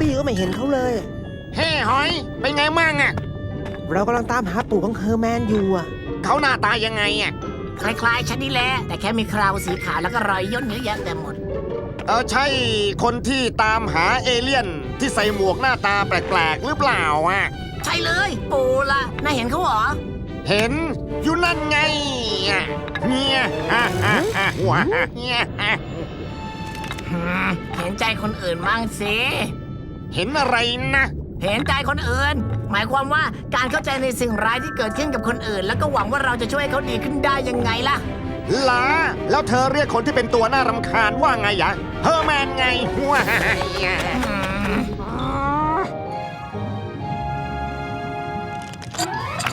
ปี้ก็ไม่เห็นเขาเลย เฮ้หอย เป็นไงมั่งอะ เรากำลังตามหาปู่ของเฮอร์แมนอยู่อะเขาหน้าตายังไงอะ คล้ายๆ ฉันนี่แหละ แต่แค่มีคราวสีขาวแล้วก็รอยย่นเยอะแยะเต็มหมด เออใช่คนที่ตามหาเอเลี่ยนที่ใส่หมวกหน้าตาแปลกๆหรือเปล่าอะ ใช่เลย ปูละน่าเห็นเขาเหรอ เห็นอยู่นั่นไงอะเนี่ยฮ่าฮ่าฮ่าว้าเนี่ยฮ่าหืมเห็นใจคนอื่นมั่งสิ เห็นอะไรนะ เห็นใจคนอื่น หมายความว่าการเข้าใจในสิ่งร้ายที่เกิดขึ้นกับคนอื่น แล้วก็หวังว่าเราจะช่วยให้เขาดีขึ้นได้ยังไงล่ะ หลา แล้วเธอเรียกคนที่เป็นตัวน่ารำคาญว่าไงยะเฮอร์แมนไงว้า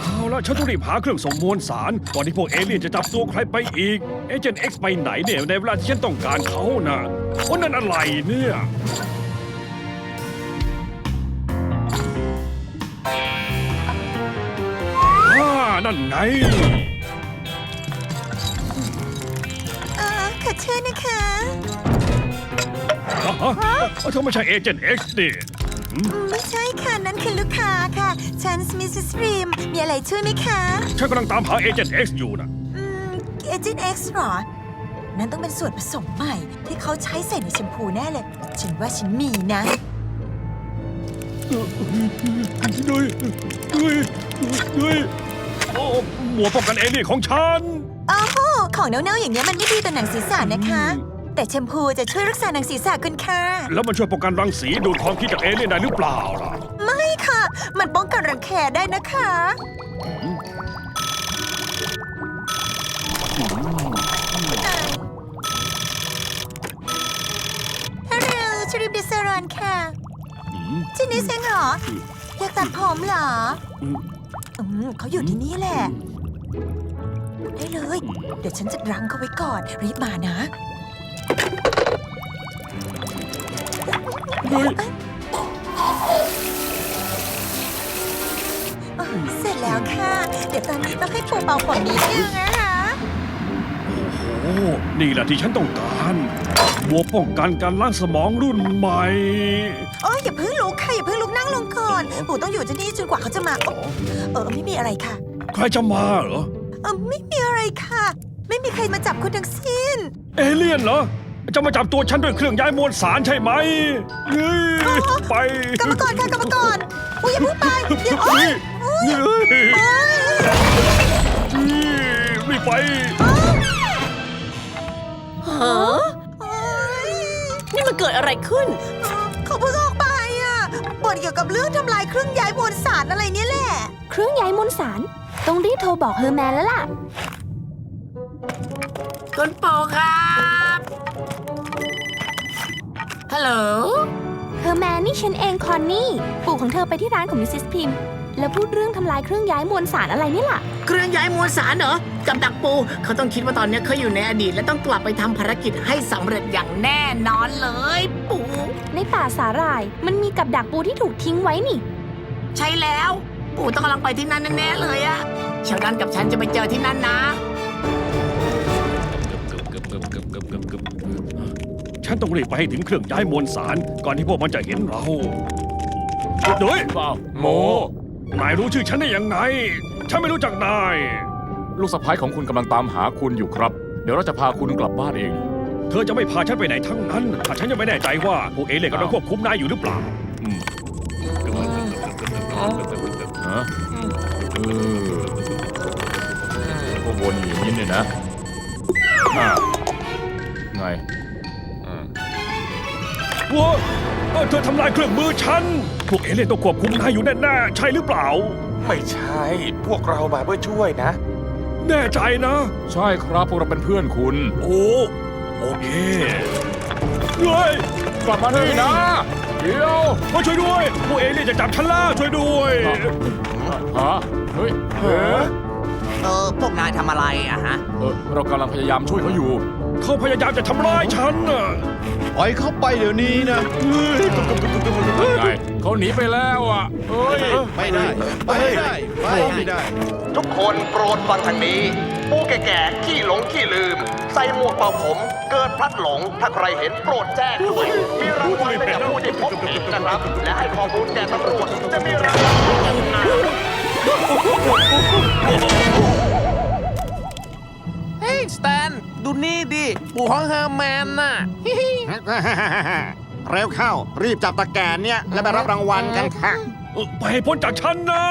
เอาละฉันต้องรีบหาเครื่องส่งมวลสาร ก่อนที่พวกเอเลี่ยนจะจับตัวใครไปอีก เอเจนต์เอ็กซ์ไปไหนเนี่ยในเวลาที่ฉันต้องการเขานะโอ้นั่นอะไรเนี่ย นั่นไง เออขอโทษนะคะ ฮะฮะเธอไม่ใช่เอเจนต์เอ็กซ์ดิอืมไม่ใช่ค่ะ นั่นคือลูกค้าค่ะ ฉันมิสซิสรีม มีอะไรช่วยไหมคะ ฉันกำลังตามหาเอเจนต์เอ็กซ์อยู่นะอืม เอเจนต์เอ็กซ์หรอ นั่นต้องเป็นส่วนผสมใหม่ ที่เขาใช้ใส่ในแชมพูแน่เลย ฉันว่าฉันมีนะเฮ้ยเฮ้ยเฮ้ย โอ้หมวกป้องกันเอเลี่ยนของฉันโอ้โหของเน่าๆอย่างเนี้ยมันไม่ดีต่อหนังศีรษะนะคะ แต่แชมพูจะช่วยรักษาหนังศีรษะคุณค่ะ แล้วมันช่วยป้องกันรังสีดูดความคิดจากเอเลี่ยนได้หรือเปล่าล่ะ ไม่ค่ะ มันป้องกันรังแคได้นะคะ ฮัลโหลชริบิสรอนค่ะ อืมที่นี่เซ็งเหรอ อยากตัดผมเหรอ อืมเขาอยู่ที่นี่แหละ ได้เลย เดี๋ยวฉันจะรั้งเขาไว้ก่อน รีบมานะเฮ้ยเสร็จแล้วค่ะ เดี๋ยวตอนนี้ต้องให้ปูเป่าผมนิดนึงนะ นี่แหละที่ฉันต้องการหมวกป้องกันการล้างสมองรุ่นใหม่ โอ้ยอย่าเพิ่งลุกค่ะอย่าเพิ่งลุกนั่งลงก่อนปู่ต้องอยู่ที่นี่จนกว่าเขาจะมาโอ๊ะเออไม่มีอะไรค่ะ ใครจะมาเหรอ เออไม่มีอะไรค่ะ ไม่มีใครมาจับคุณทั้งสิ้น เอเลี่ยนเหรอ จะมาจับตัวฉันด้วยเครื่องย้ายมวลสารใช่ไหมเฮ้ยไปกรรมกรค่ะกรรมกรอุ้ยอย่าเพิ่งไปอย่าโอ๊เฮ้ยยเฮ้ยโอ๊ยรีบไปฮะโอ๊ ยนี่มันเกิดอะไรขึ้น เขาเพิ่งออกไปอะบ่นเกี่ยวกับเรื่องทำลายเครื่องย้ายมวลสารอะไรเนี่ยแหละ เครื่องย้ายมวลสาร ต้องรีบโทรบอกเฮอร์แมนแล้วล่ะ คุณปูครับ ฮัลโหล เฮอร์แมนนี่ฉันเองคอนนี่ ปู่ของเธอไปที่ร้านของมิสซิสพิม แล้วพูดเรื่องทำลายเครื่องย้ายมวลสารอะไรนี่ล่ะ เครื่องย้ายมวลสารเหรอกับดักปู เขาต้องคิดว่าตอนนี้เขาอยู่ในอดีต และต้องกลับไปทำภารกิจให้สำเร็จอย่างแน่นอนเลย ปู ในป่าสาหร่ายมันมีกับดักปูที่ถูกทิ้งไว้นี่ ใช่แล้ว ปู่ต้องกำลังไปที่นั่นแน่ๆเลยอะเชลดันกับฉันจะไปเจอที่นั่นนะ ฉันต้องรีบไปให้ถึงเครื่องย้ายมวลสาร ก่อนที่พวกมันจะเห็นเราเฮ้ยเปล่าโม นายรู้ชื่อฉันได้ยังไง ฉันไม่รู้จักนาย ลูกสะพ้ายของคุณกำลังตามหาคุณอยู่ครับ เดี๋ยวเราจะพาคุณกลับบ้านเอง เธอจะไม่พาฉันไปไหนทั้งนั้นถ้าฉันยังไม่แน่ใจว่าพวกเอเลี่ยนกำลังควบคุมนายอยู่หรือเปล่าอืมฮะเออก็วนอยู่อย่างนี้เนี่ยนะอ่าไงอืมว้า เอ้าเธอทำลายเครื่องมือฉัน พวกเอเลี่ยนต้องควบคุมนายอยู่แน่ๆใช่หรือเปล่า ไม่ใช่ พวกเรามาเพื่อช่วยนะ แน่ใจนะ ใช่ครับพวกเราเป็นเพื่อนคุณ โอ้โอเคเฮ้ยกลับมานี่นะ เดี๋ยวมาช่วยด้วย พวกเอเลี่ยนจะจับฉันล่าช่วยด้วยฮะเฮ้ยเฮ้ยเออพวกนายทำอะไรอะฮะ เออเรากำลังพยายามช่วยเขาอยู่ เขาพยายามจะทำร้ายฉันน่ะ ปล่อยเขาไปเดี๋ยวนี้นะไงเขาหนีไปแล้วอะเฮ้ยไม่ได้ไม่ได้ไม่ได้ ทุกคนโปรดฟังทางนี้ ผู้แก่ๆขี้หลงขี้ลืม ใส่หมวกเป่าผม เกิดพลัดหลง ถ้าใครเห็นโปรดแจ้งด้วย มีรางวัลให้กับผู้ที่พบเห็นนะครับ และให้ข้อมูลแก่ตำรวจจะมีรางวัลจำหน่ายเฮ้ยสแตน ดูนี่ดิปู่ของเฮอร์แมนน่ะ เร็วเข้า รีบจับตะแกรงเนี่ย และไปรับรางวัลกันค่ะเออไปให้พ้นจากฉันนะ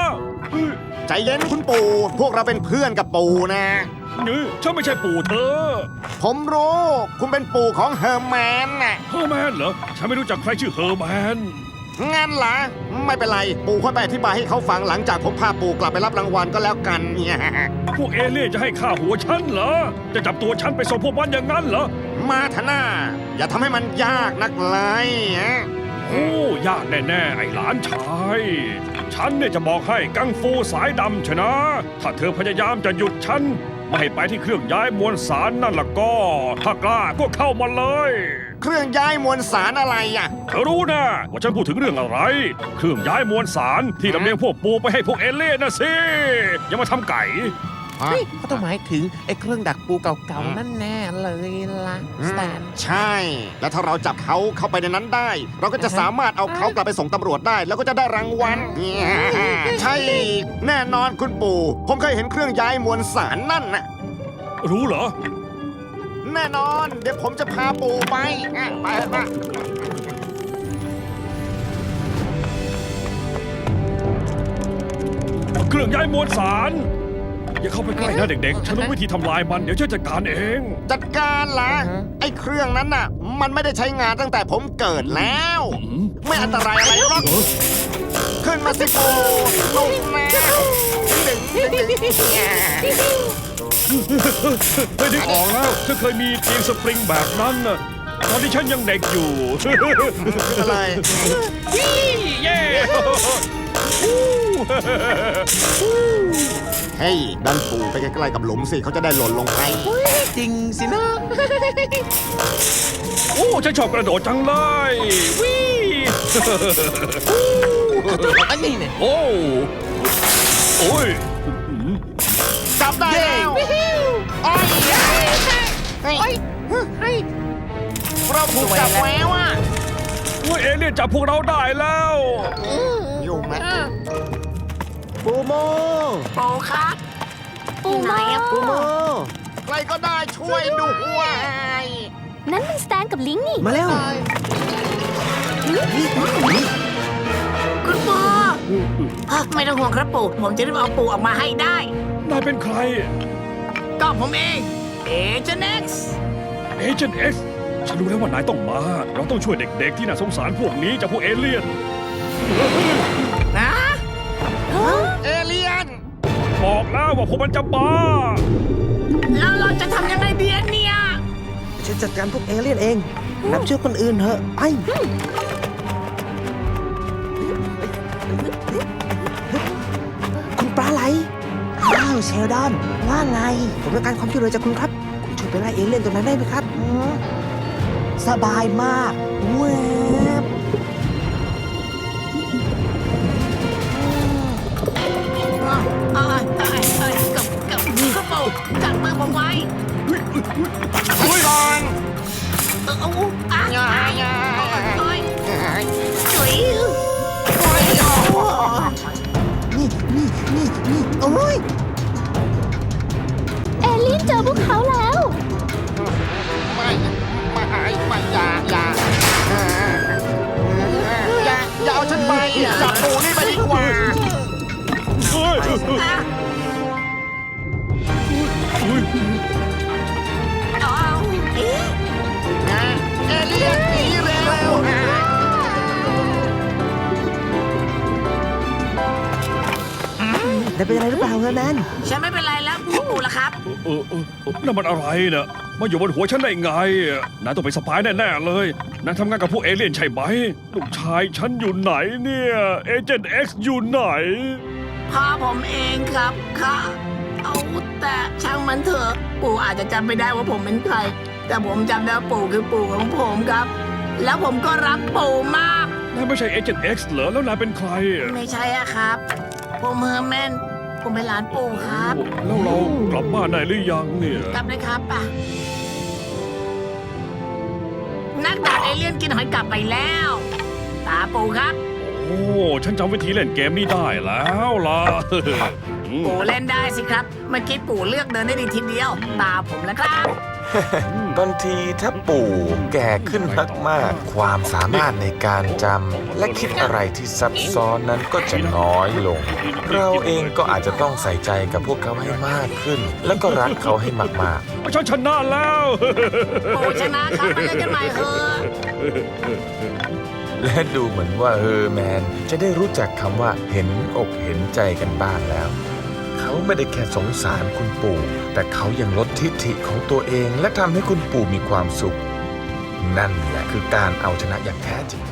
เฮ้ยใจเย็นคุณปู่ พวกเราเป็นเพื่อนกับปู่นะเฮ้ยฉันไม่ใช่ปู่เธอผมรู้ คุณเป็นปู่ของเฮอร์แมนน่ะ เฮอร์แมนเหรอ ฉันไม่รู้จักใครชื่อเฮอร์แมน งั้นเหรอไม่เป็นไร ปู่ค่อยไปอธิบายให้เขาฟังหลังจากผมพาปู่กลับไปรับรางวัลก็แล้วกันเนี่ยพวกเอเลี่ยนจะให้ฆ่าหัวฉันเหรอ จะจับตัวฉันไปส่งพวกมันอย่างนั้นเหรอ มาเถอะหน้าอย่าทำให้มันยากนักเลยฮะโอ้ยากแน่ๆไอ้หลานชาย ฉันเนี่ยจะบอกให้กังฟูสายดำชนะ ถ้าเธอพยายามจะหยุดฉัน ไม่ให้ไปที่เครื่องย้ายมวลสารนั่นละก็ ถ้ากล้าก็เข้ามาเลย เครื่องย้ายมวลสารอะไรอะ เธอรู้นะว่าฉันพูดถึงเรื่องอะไร เครื่องย้ายมวลสารที่ลำเลียงพวกปูไปให้พวกเอเลี่ยนนะสิอย่ามาทำไก่ เฮ้ยเขาต้องหมายถึงไอ้เครื่องดักปูเก่าๆนั่นแน่เลยล่ะสแตน ใช่ แล้วถ้าเราจับเขาเข้าไปในนั้นได้ เราก็จะสามารถเอาเขากลับไปส่งตำรวจได้ แล้วก็จะได้รางวัลใช่ แน่นอนคุณปู่ ผมเคยเห็นเครื่องย้ายมวลสารนั่นน่ะ รู้เหรอ แน่นอน เดี๋ยวผมจะพาปู่ไปอะไปไปเครื่องย้ายมวลสาร อย่าเข้าไปใกล้นะเด็กๆ ฉันรู้วิธีทำลายมัน เดี๋ยวฉันจัดการเอง จัดการละไอ้เครื่องนั้นน่ะ มันไม่ได้ใช้งานตั้งแต่ผมเกิดแล้ว ไม่อันตรายอะไรหรอกขึ้นมาสิปู่ลุกแล้วดึงดึงดึงเนี่ยเฮ้ยนึกออกแล้วฉันเคยมีเตียงสปริงแบบนั้นน่ะตอนที่ฉันยังเด็กอยู่ อะไรเย้ เฮ้ยดันปู่ไปใกล้ๆกับหลุมสิเขาจะได้หล่นลงไป จริงสินะ โอ้ฉันชอบกระโดดจังเลยวิอันนี้เนี่ยโอ้โอ้ยจับได้แล้วโอ้ยเฮ้ยเราถูกจับแล้วอะว่าเอเลี่ยนจับพวกเราได้แล้วอยู่ไหม ปูโมปูครับปูโมปูโมใครก็ได้ช่วยด้วยนั่นมันสแตนกับลิงนี่มาเร็วคุณปูอะไม่ต้องห่วงครับปู่ผมจะรีบเอาปูออกมาให้ได้นายเป็นใคร ก็ผมเองเอเจนเอ็กซ์เอเจนต์เอ็กซ์ฉันรู้แล้วว่านายต้องมา เราต้องช่วยเด็กๆที่น่าสงสารพวกนี้จากพวกเอเลี่ยน บอกแล้วว่าพวกมันจะมาแล้วเราจะทำยังไงดีอะเนี่ย ฉันจัดการพวกเอเลี่ยนเอง นับช่วยคนอื่นเถอะไปคุณปลาไหลอ้าวเชลดอน ว่าไง ผมต้องการความช่วยเหลือจากคุณครับ คุณช่วยไปไล่เอเลี่ยนตัวนั้นได้ไหมครับ สบายมากเวบ จับมือผมไว้ช่วยก่อนเออเอาอะอย่าอย่าโอ้ยจุ๋ยนี่นี่นี่นี่โอ้ยเอเลี่ยนเจอพวกเขาแล้ว ไม่ไม่ไม่อย่าอย่าอย่าอย่าเอาฉันไปจับปู่นี่ไปดีกว่า ได้เป็นอะไรหรือเปล่าเฮอร์แมนฉันไม่เป็นไรแล้วปู่ล่ะครับ เออเออเออนั่นมันอะไรน่ะมาอยู่บนหัวฉันได้ไงอะนายต้องเป็นสปายแน่ๆเลยนายทำงานกับพวกเอเลี่ยนใช่ไหมลูกชายฉันอยู่ไหนเนี่ยเอเจนต์เอ็กซ์อยู่ไหน พ่อผมเองครับค่ะเอาแต่ช่างมันเถอะ ปู่อาจจะจำไม่ได้ว่าผมเป็นใคร แต่ผมจำได้ว่าปู่คือปู่ของผมครับ แล้วผมก็รักปู่มาก นายไม่ใช่เอเจนต์เอ็กซ์เหรอ แล้วนายเป็นใครอะไม่ใช่อะครับ ผมเฮอร์แมน ผมเป็นหลานปู่ครับ แล้วเรากลับบ้านได้หรือยังเนี่ยกลับเลยครับป่ะนักดาบเอเลี่ยนกินหอยกลับไปแล้วตาปู่ครับ โอ้ฉันจำวิธีเล่นเกมนี้ได้แล้วล่ะ ปู่เล่นได้สิครับ เมื่อกี้ปู่เลือกเดินได้ดีทีเดียว ตาผมแล้วครับ บางทีถ้าปู่แก่ขึ้นมาก ๆ ความสามารถในการจำและคิดอะไรที่ซับซ้อนนั้นก็จะน้อยลง เราเองก็อาจจะต้องใส่ใจกับพวกเขาให้มากขึ้น แล้วก็รักเขาให้มาก ฉันชนะแล้ว ปู่ชนะครับมาเล่นกันใหม่เถอะๆ และดูเหมือนว่าเฮอร์แมนจะได้รู้จักคำว่าเห็นอกเห็นใจกันบ้างแล้วเขา ไม่ได้แค่สงสารคุณปู่ แต่เขายังลดทิฐิของตัวเอง และทำให้คุณปู่มีความสุข นั่นแหละคือการเอาชนะอย่างแท้จริง